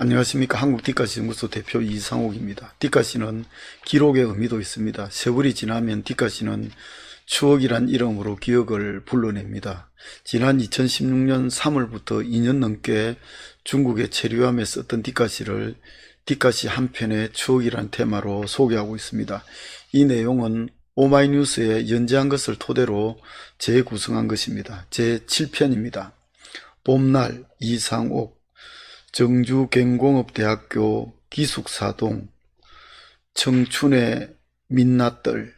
안녕하십니까. 한국 뒷가시 연구소 대표 이상옥입니다. 뒷가시는 기록의 의미도 있습니다. 세월이 지나면 뒷가시는 추억이란 이름으로 기억을 불러냅니다. 지난 2016년 3월부터 2년 넘게 중국의 체류함에 썼던 뒷가시를 뒷가시 한 편의 추억이란 테마로 소개하고 있습니다. 이 내용은 오마이뉴스에 연재한 것을 토대로 재구성한 것입니다. 제 7편입니다. 봄날 이상옥 정주경공업대학교 기숙사동 청춘의 민낯들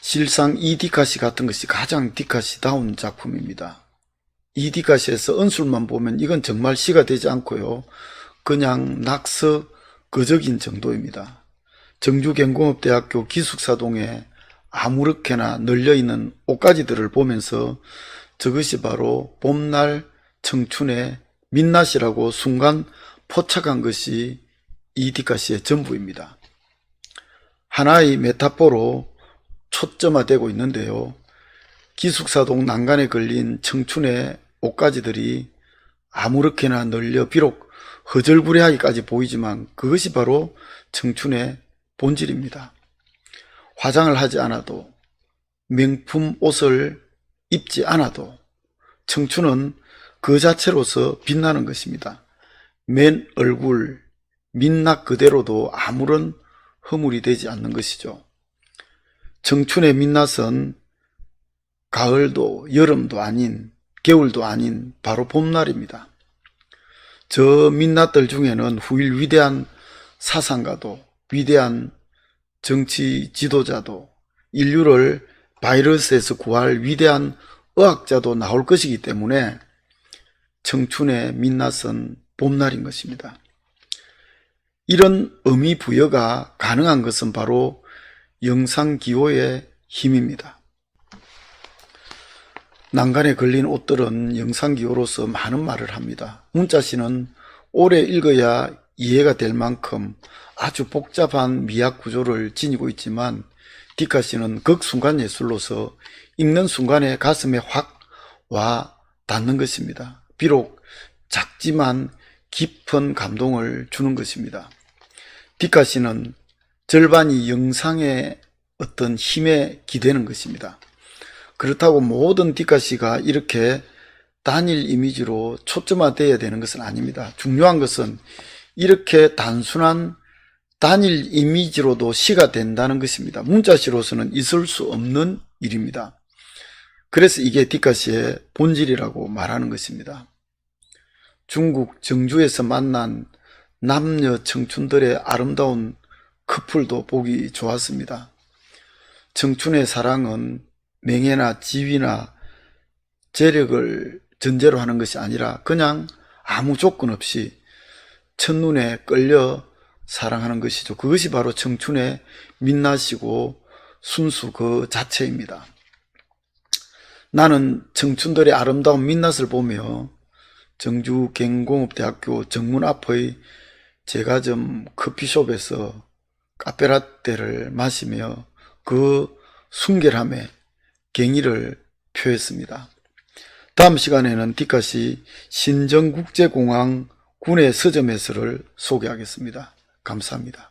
실상 이 디카시 같은 것이 가장 디카시다운 작품입니다. 이 디카시에서 언술만 보면 이건 정말 시가 되지 않고요. 그냥 낙서 거적인 정도입니다. 정주경공업대학교 기숙사동에 아무렇게나 널려있는 옷가지들을 보면서 저것이 바로 봄날 청춘의 민낯이라고 순간 포착한 것이 이디카시의 전부입니다. 하나의 메타포로 초점화되고 있는데요. 기숙사동 난간에 걸린 청춘의 옷가지들이 아무렇게나 널려 비록 허절부레하기까지 보이지만 그것이 바로 청춘의 본질입니다. 화장을 하지 않아도 명품 옷을 입지 않아도 청춘은 그 자체로서 빛나는 것입니다. 맨 얼굴, 민낯 그대로도 아무런 허물이 되지 않는 것이죠. 청춘의 민낯은 가을도 여름도 아닌 겨울도 아닌 바로 봄날입니다. 저 민낯들 중에는 후일 위대한 사상가도 위대한 정치 지도자도 인류를 바이러스에서 구할 위대한 의학자도 나올 것이기 때문에 청춘의 민낯은 봄날인 것입니다. 이런 의미 부여가 가능한 것은 바로 영상기호의 힘입니다. 난간에 걸린 옷들은 영상기호로서 많은 말을 합니다. 문자씨는 오래 읽어야 이해가 될 만큼 아주 복잡한 미학 구조를 지니고 있지만 디카씨는 극순간 예술로서 읽는 순간에 가슴에 확 와 닿는 것입니다. 비록 작지만 깊은 감동을 주는 것입니다. 디카 씨는 절반이 영상의 어떤 힘에 기대는 것입니다. 그렇다고 모든 디카 씨가 이렇게 단일 이미지로 초점화되어야 되는 것은 아닙니다. 중요한 것은 이렇게 단순한 단일 이미지로도 시가 된다는 것입니다. 문자시로서는 있을 수 없는 일입니다. 그래서 이게 디카시의 본질이라고 말하는 것입니다. 중국 정주에서 만난 남녀 청춘들의 아름다운 커플도 보기 좋았습니다. 청춘의 사랑은 명예나 지위나 재력을 전제로 하는 것이 아니라 그냥 아무 조건 없이 첫눈에 끌려 사랑하는 것이죠. 그것이 바로 청춘의 민낯이고 순수 그 자체입니다. 나는 청춘들의 아름다운 민낯을 보며 정주 경공업대학교 정문 앞의 제과점 커피숍에서 카페라떼를 마시며 그 순결함에 경의를 표했습니다. 다음 시간에는 디카시 신정국제공항 군의 서점에서를 소개하겠습니다. 감사합니다.